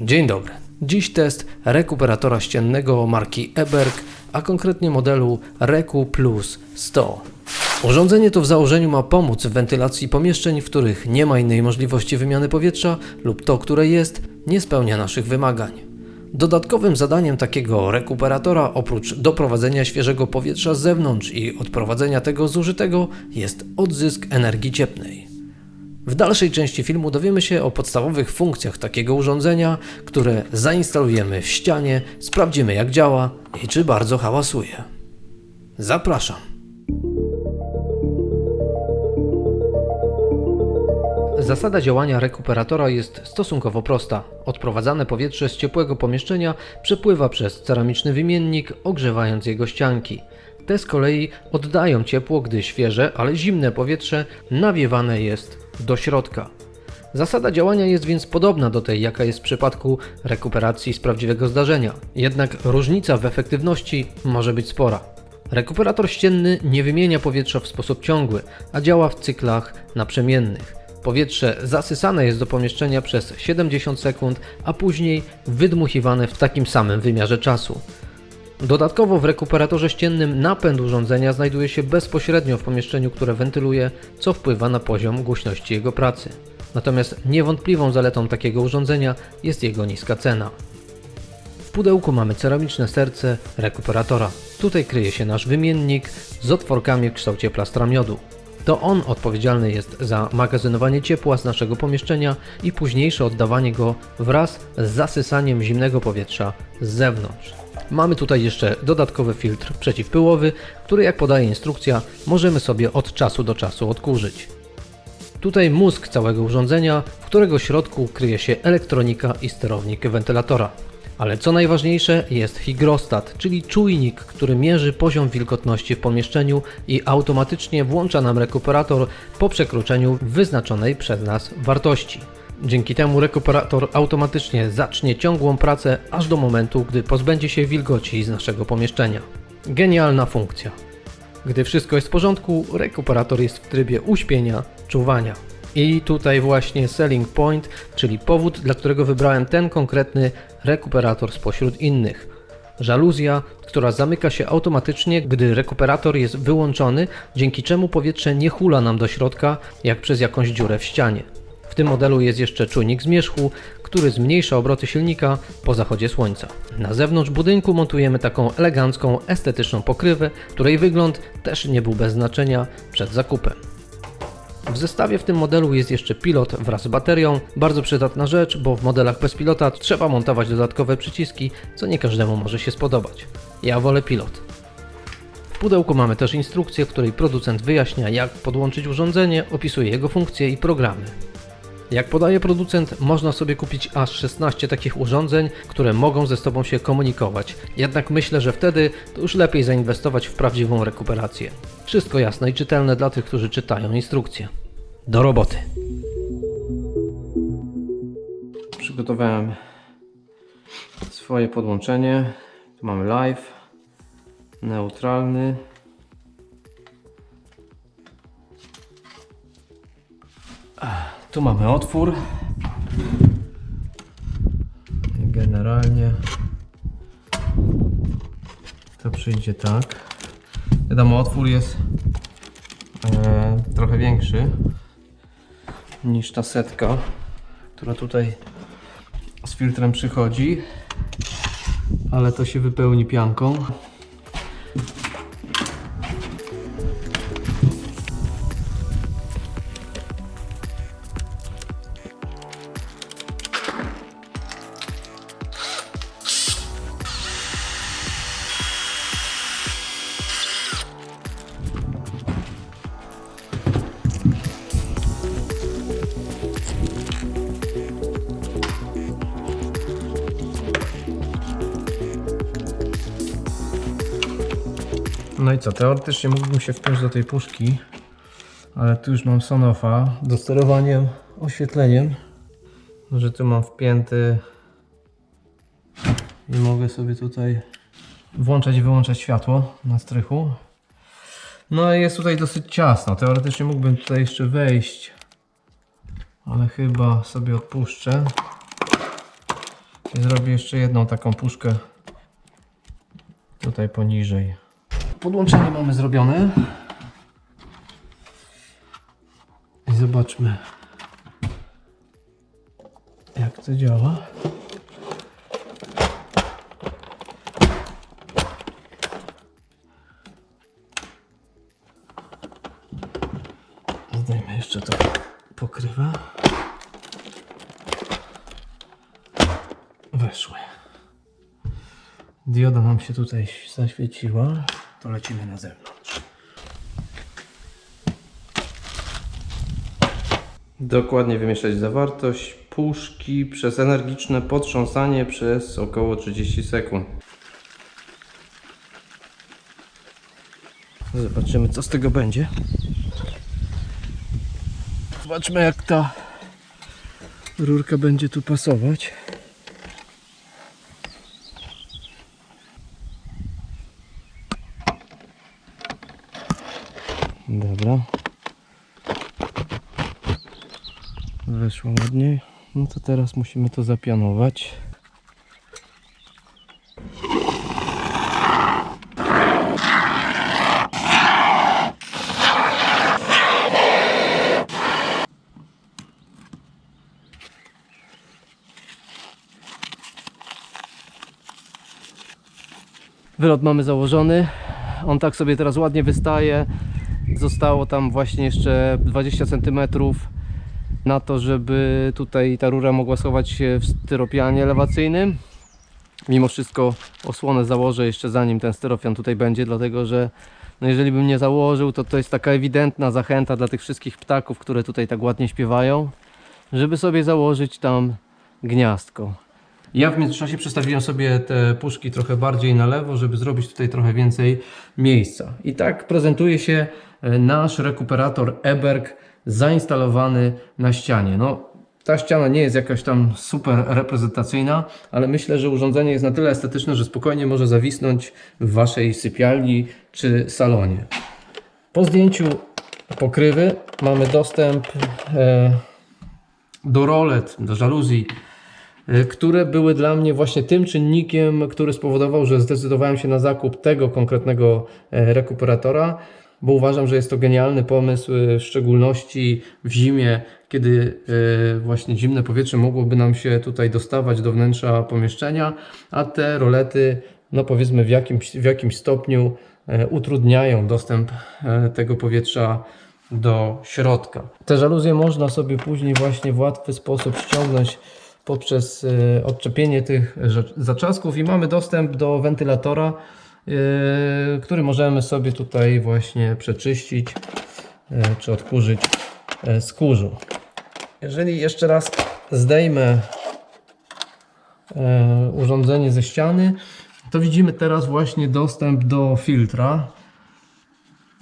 Dzień dobry. Dziś test rekuperatora ściennego marki Eberg, a konkretnie modelu Reku Plus 100. Urządzenie to w założeniu ma pomóc w wentylacji pomieszczeń, w których nie ma innej możliwości wymiany powietrza lub to, które jest, nie spełnia naszych wymagań. Dodatkowym zadaniem takiego rekuperatora, oprócz doprowadzenia świeżego powietrza z zewnątrz i odprowadzenia tego zużytego, jest odzysk energii cieplnej. W dalszej części filmu dowiemy się o podstawowych funkcjach takiego urządzenia, które zainstalujemy w ścianie, sprawdzimy jak działa i czy bardzo hałasuje. Zapraszam. Zasada działania rekuperatora jest stosunkowo prosta. Odprowadzane powietrze z ciepłego pomieszczenia przepływa przez ceramiczny wymiennik, ogrzewając jego ścianki. Te z kolei oddają ciepło, gdy świeże, ale zimne powietrze nawiewane jest do środka. Zasada działania jest więc podobna do tej, jaka jest w przypadku rekuperacji z prawdziwego zdarzenia. Jednak różnica w efektywności może być spora. Rekuperator ścienny nie wymienia powietrza w sposób ciągły, a działa w cyklach naprzemiennych. Powietrze zasysane jest do pomieszczenia przez 70 sekund, a później wydmuchiwane w takim samym wymiarze czasu. Dodatkowo w rekuperatorze ściennym napęd urządzenia znajduje się bezpośrednio w pomieszczeniu, które wentyluje, co wpływa na poziom głośności jego pracy. Natomiast niewątpliwą zaletą takiego urządzenia jest jego niska cena. W pudełku mamy ceramiczne serce rekuperatora. Tutaj kryje się nasz wymiennik z otworkami w kształcie plastra miodu. To on odpowiedzialny jest za magazynowanie ciepła z naszego pomieszczenia i późniejsze oddawanie go wraz z zasysaniem zimnego powietrza z zewnątrz. Mamy tutaj jeszcze dodatkowy filtr przeciwpyłowy, który jak podaje instrukcja możemy sobie od czasu do czasu odkurzyć. Tutaj mózg całego urządzenia, w którego środku kryje się elektronika i sterownik wentylatora. Ale co najważniejsze jest hygrostat, czyli czujnik, który mierzy poziom wilgotności w pomieszczeniu i automatycznie włącza nam rekuperator po przekroczeniu wyznaczonej przez nas wartości. Dzięki temu rekuperator automatycznie zacznie ciągłą pracę aż do momentu, gdy pozbędzie się wilgoci z naszego pomieszczenia. Genialna funkcja. Gdy wszystko jest w porządku, rekuperator jest w trybie uśpienia, czuwania. I tutaj właśnie selling point, czyli powód, dla którego wybrałem ten konkretny rekuperator spośród innych. Żaluzja, która zamyka się automatycznie, gdy rekuperator jest wyłączony, dzięki czemu powietrze nie hula nam do środka, jak przez jakąś dziurę w ścianie. Tym modelu jest jeszcze czujnik zmierzchu, który zmniejsza obroty silnika po zachodzie słońca. Na zewnątrz budynku montujemy taką elegancką, estetyczną pokrywę, której wygląd też nie był bez znaczenia przed zakupem. W zestawie w tym modelu jest jeszcze pilot wraz z baterią. Bardzo przydatna rzecz, bo w modelach bez pilota trzeba montować dodatkowe przyciski, co nie każdemu może się spodobać. Ja wolę pilot. W pudełku mamy też instrukcję, w której producent wyjaśnia, jak podłączyć urządzenie, opisuje jego funkcje i programy. Jak podaje producent, można sobie kupić aż 16 takich urządzeń, które mogą ze sobą się komunikować. Jednak myślę, że wtedy to już lepiej zainwestować w prawdziwą rekuperację. Wszystko jasne i czytelne dla tych, którzy czytają instrukcje. Do roboty. Przygotowałem swoje podłączenie. Tu mamy live, neutralny. Tu mamy otwór. Generalnie to przyjdzie tak. Wiadomo, otwór jest e, trochę większy niż ta setka, która tutaj z filtrem przychodzi, ale to się wypełni pianką. Teoretycznie mógłbym się wpiąć do tej puszki, ale tu już mam sonofa do sterowaniem oświetleniem, że tu mam wpięty i mogę sobie tutaj włączać i wyłączać światło na strychu. No i jest tutaj dosyć ciasno, teoretycznie mógłbym tutaj jeszcze wejść, ale chyba sobie odpuszczę. I zrobię jeszcze jedną taką puszkę tutaj poniżej. Podłączenie mamy zrobione. I zobaczmy jak to działa. Zdejmę jeszcze to pokrywa. Weszły. Dioda nam się tutaj zaświeciła. To lecimy na zewnątrz. Dokładnie wymieszać zawartość puszki przez energiczne potrząsanie przez około 30 sekund. Zobaczymy co z tego będzie. Zobaczmy jak ta rurka będzie tu pasować. Dobra. Weszło ładniej. No to teraz musimy to zapianować. Wylot mamy założony. On tak sobie teraz ładnie wystaje. Zostało tam właśnie jeszcze 20 cm na to, żeby tutaj ta rura mogła schować się w styropianie elewacyjnym. Mimo wszystko osłonę założę jeszcze zanim ten styropian tutaj będzie, dlatego że no jeżeli bym nie założył, to to jest taka ewidentna zachęta dla tych wszystkich ptaków, które tutaj tak ładnie śpiewają, żeby sobie założyć tam gniazdko. Ja w międzyczasie przestawiłem sobie te puszki trochę bardziej na lewo, żeby zrobić tutaj trochę więcej miejsca. I tak prezentuje się e, nasz rekuperator Eberg zainstalowany na ścianie. No, ta ściana nie jest jakaś tam super reprezentacyjna, ale myślę, że urządzenie jest na tyle estetyczne, że spokojnie może zawisnąć w Waszej sypialni czy salonie. Po zdjęciu pokrywy mamy dostęp e, do rolet, do żaluzji, które były dla mnie właśnie tym czynnikiem, który spowodował, że zdecydowałem się na zakup tego konkretnego e, rekuperatora, bo uważam, że jest to genialny pomysł, y, w szczególności w zimie, kiedy y, właśnie zimne powietrze mogłoby nam się tutaj dostawać do wnętrza pomieszczenia, a te rolety, no powiedzmy w jakimś, w jakimś stopniu e, utrudniają dostęp e, tego powietrza do środka. Te żaluzje można sobie później właśnie w łatwy sposób ściągnąć poprzez e, odczepienie tych zaczasków i mamy dostęp do wentylatora, e, który możemy sobie tutaj właśnie przeczyścić e, czy odkurzyć z kurzu. Jeżeli jeszcze raz zdejmę urządzenie ze ściany, to widzimy teraz właśnie dostęp do filtra,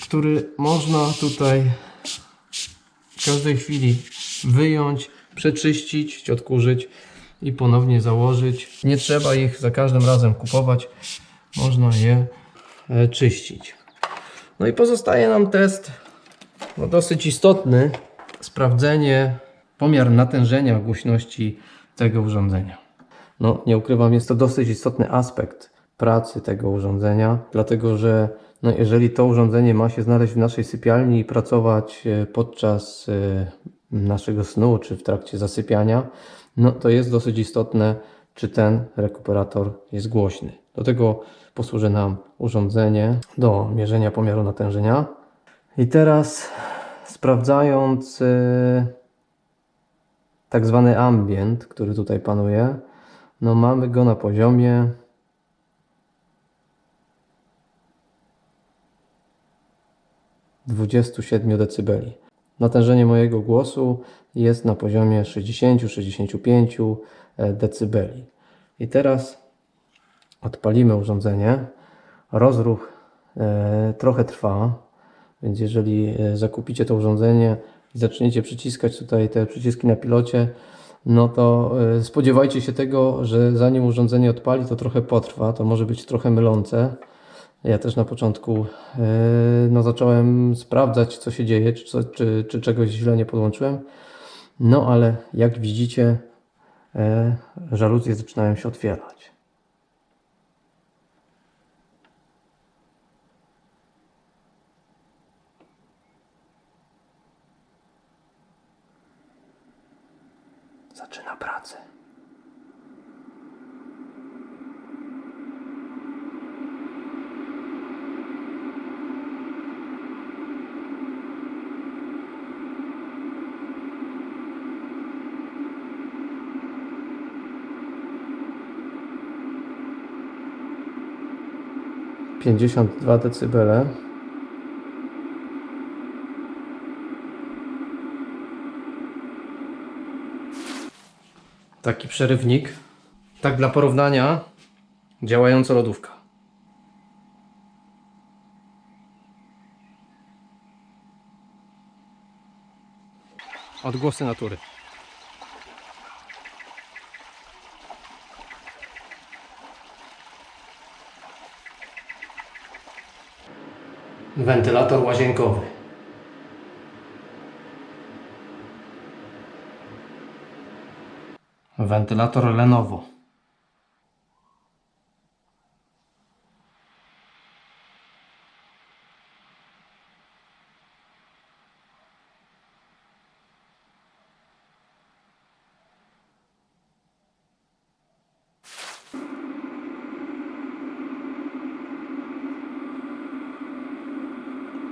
który można tutaj w każdej chwili wyjąć, przeczyścić, odkurzyć i ponownie założyć. Nie trzeba ich za każdym razem kupować, można je e, czyścić. No i pozostaje nam test no dosyć istotny, sprawdzenie, pomiar natężenia głośności tego urządzenia. No, nie ukrywam, jest to dosyć istotny aspekt pracy tego urządzenia, dlatego że no, jeżeli to urządzenie ma się znaleźć w naszej sypialni i pracować e, podczas e, naszego snu czy w trakcie zasypiania, no to jest dosyć istotne, czy ten rekuperator jest głośny. Do tego posłuży nam urządzenie do mierzenia pomiaru natężenia. I teraz sprawdzając e, tak zwany ambient, który tutaj panuje, no mamy go na poziomie dwudziestu siedmiu decybeli. Natężenie mojego głosu jest na poziomie 60-65 decybeli. I teraz odpalimy urządzenie. Rozruch e, trochę trwa, więc jeżeli e, zakupicie to urządzenie i zaczniecie przyciskać tutaj te przyciski na pilocie, no to e, spodziewajcie się tego, że zanim urządzenie odpali, to trochę potrwa, to może być trochę mylące. Ja też na początku e, no, zacząłem sprawdzać, co się dzieje, czy, czy, czy czegoś źle nie podłączyłem. No ale jak widzicie, e, żaluzje zaczynają się otwierać. 52 decybele. Taki przerywnik. Tak dla porównania działająca lodówka. Odgłosy natury. Wentylator łazienkowy. Wentylator Lenovo.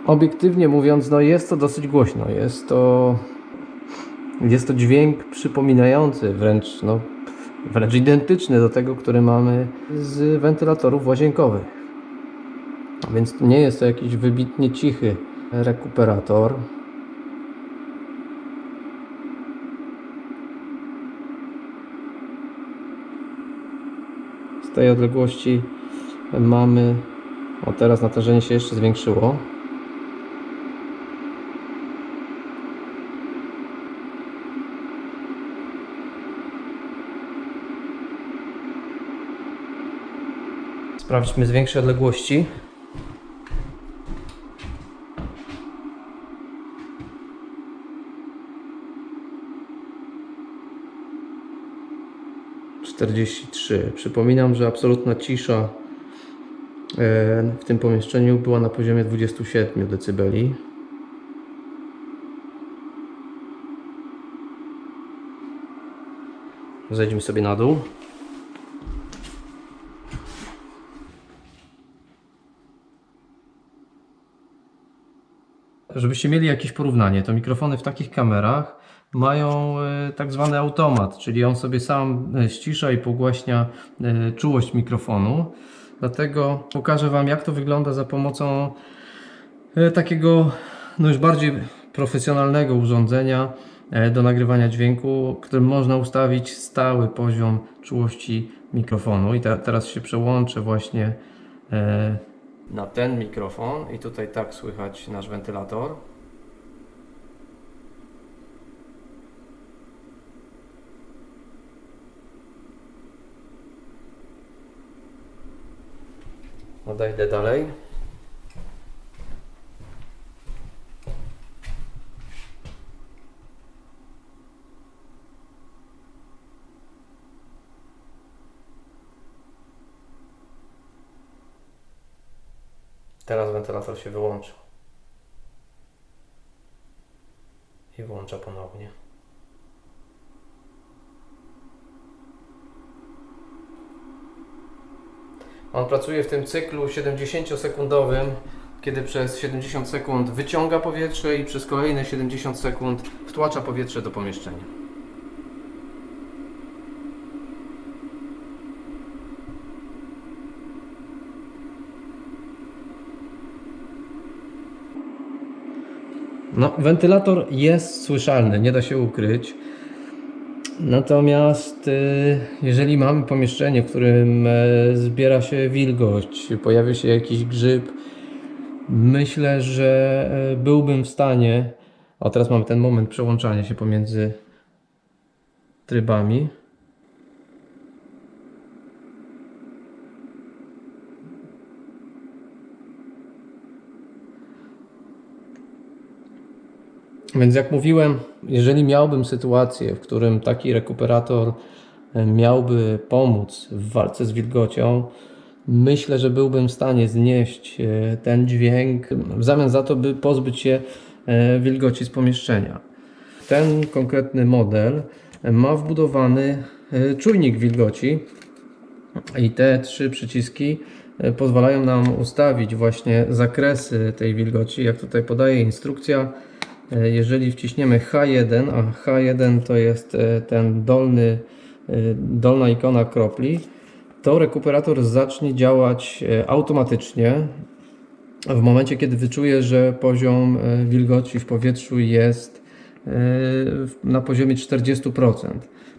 Obiektywnie mówiąc, no jest to dosyć głośno. Jest to jest to dźwięk przypominający, wręcz, no, wręcz identyczny do tego, który mamy z wentylatorów łazienkowych. Więc nie jest to jakiś wybitnie cichy rekuperator. Z tej odległości mamy, o teraz natężenie się jeszcze zwiększyło. Sprawdźmy z większej odległości. Trzy. Przypominam, że absolutna cisza e, w tym pomieszczeniu była na poziomie 27 dB. Zejdźmy sobie na dół. Żebyście mieli jakieś porównanie, to mikrofony w takich kamerach mają e, tak zwany automat, czyli on sobie sam e, ścisza i pogłaśnia e, czułość mikrofonu. Dlatego pokażę Wam, jak to wygląda za pomocą takiego no już bardziej profesjonalnego urządzenia do nagrywania dźwięku, którym można ustawić stały poziom czułości mikrofonu. I te, teraz się przełączę właśnie na ten mikrofon i tutaj tak słychać nasz wentylator. Odejdę dalej. Teraz wentylator się wyłączył. I włącza ponownie. On pracuje w tym cyklu 70-sekundowym, kiedy przez 70 sekund wyciąga powietrze i przez kolejne 70 sekund wtłacza powietrze do pomieszczenia. No, wentylator jest słyszalny, nie da się ukryć. Natomiast y, jeżeli mamy pomieszczenie, w którym e, zbiera się wilgoć, pojawia się jakiś grzyb, myślę, że e, byłbym w stanie. O, teraz mamy ten moment przełączania się pomiędzy trybami. Więc jak mówiłem, jeżeli miałbym sytuację, w którym taki rekuperator e, miałby pomóc w walce z wilgocią, myślę, że byłbym w stanie znieść e, ten dźwięk, w zamian za to, by pozbyć się e, wilgoci z pomieszczenia. Ten konkretny model ma wbudowany czujnik wilgoci i te trzy przyciski pozwalają nam ustawić właśnie zakresy tej wilgoci. Jak tutaj podaje instrukcja, jeżeli wciśniemy H1, a H1 to jest e, ten dolny, e, dolna ikona kropli, to rekuperator zacznie działać e, automatycznie w momencie, kiedy wyczuje, że poziom e, wilgoci w powietrzu jest e, na poziomie 40%.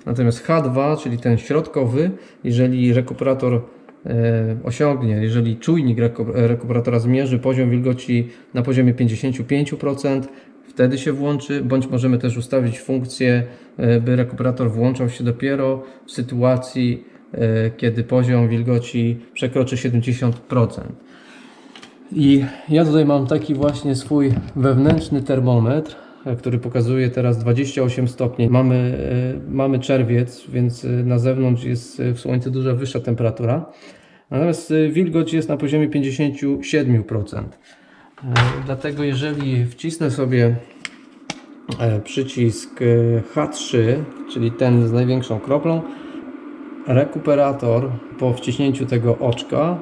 Natomiast H2, czyli ten środkowy, jeżeli rekuperator e, osiągnie, jeżeli czujnik reku- rekuperatora zmierzy poziom wilgoci na poziomie 55%, wtedy się włączy, bądź możemy też ustawić funkcję, e, by rekuperator włączał się dopiero w sytuacji, e, kiedy poziom wilgoci przekroczy 70%. I ja tutaj mam taki właśnie swój wewnętrzny termometr, e, który pokazuje teraz 28 stopni. Mamy, mamy czerwiec, więc na zewnątrz jest w słońcu dużo wyższa temperatura. Natomiast wilgoć jest na poziomie 57%. E, Dlatego jeżeli wcisnę sobie e, przycisk e, H3, czyli ten z największą kroplą, rekuperator po wciśnięciu tego oczka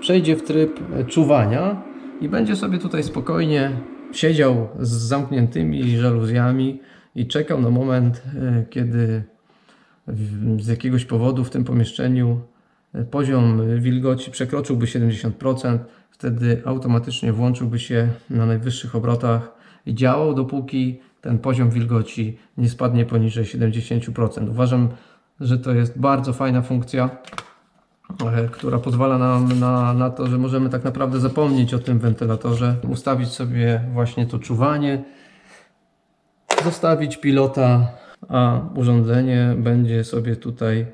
przejdzie w tryb czuwania i będzie sobie tutaj spokojnie siedział z zamkniętymi żaluzjami i czekał na moment, kiedy z jakiegoś powodu w tym pomieszczeniu poziom wilgoci przekroczyłby 70%, wtedy automatycznie włączyłby się na najwyższych obrotach i działał, dopóki ten poziom wilgoci nie spadnie poniżej 70%. Uważam, że to jest bardzo fajna funkcja e, która pozwala nam na, na to, że możemy tak naprawdę zapomnieć o tym wentylatorze, ustawić sobie właśnie to czuwanie, zostawić pilota, a urządzenie będzie sobie tutaj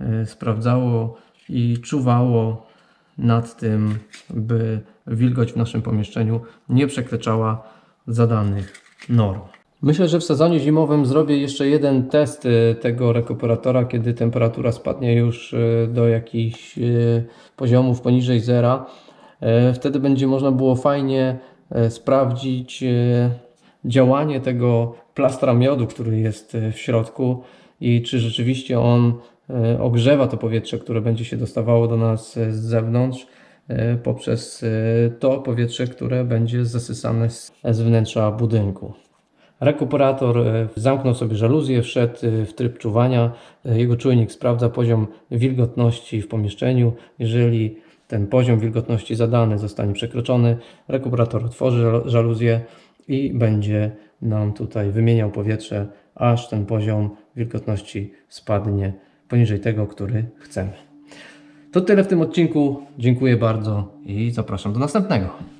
e, sprawdzało i czuwało nad tym, by wilgoć w naszym pomieszczeniu nie przekraczała zadanych norm. Myślę, że w sezonie zimowym zrobię jeszcze jeden test e, tego rekuperatora, kiedy temperatura spadnie już e, do jakichś e, poziomów poniżej zera. Wtedy będzie można było fajnie sprawdzić działanie tego plastra miodu, który jest w środku i czy rzeczywiście on ogrzewa to powietrze, które będzie się dostawało do nas e, z zewnątrz e, poprzez e, to powietrze, które będzie zasysane z wnętrza budynku. Rekuperator e, zamknął sobie żaluzję, wszedł e, w tryb czuwania. E, Jego czujnik sprawdza poziom wilgotności w pomieszczeniu. Jeżeli ten poziom wilgotności zadany zostanie przekroczony, rekuperator otworzy żal- żaluzję i będzie nam tutaj wymieniał powietrze, aż ten poziom wilgotności spadnie poniżej tego, który chcemy. To tyle w tym odcinku. Dziękuję bardzo i zapraszam do następnego.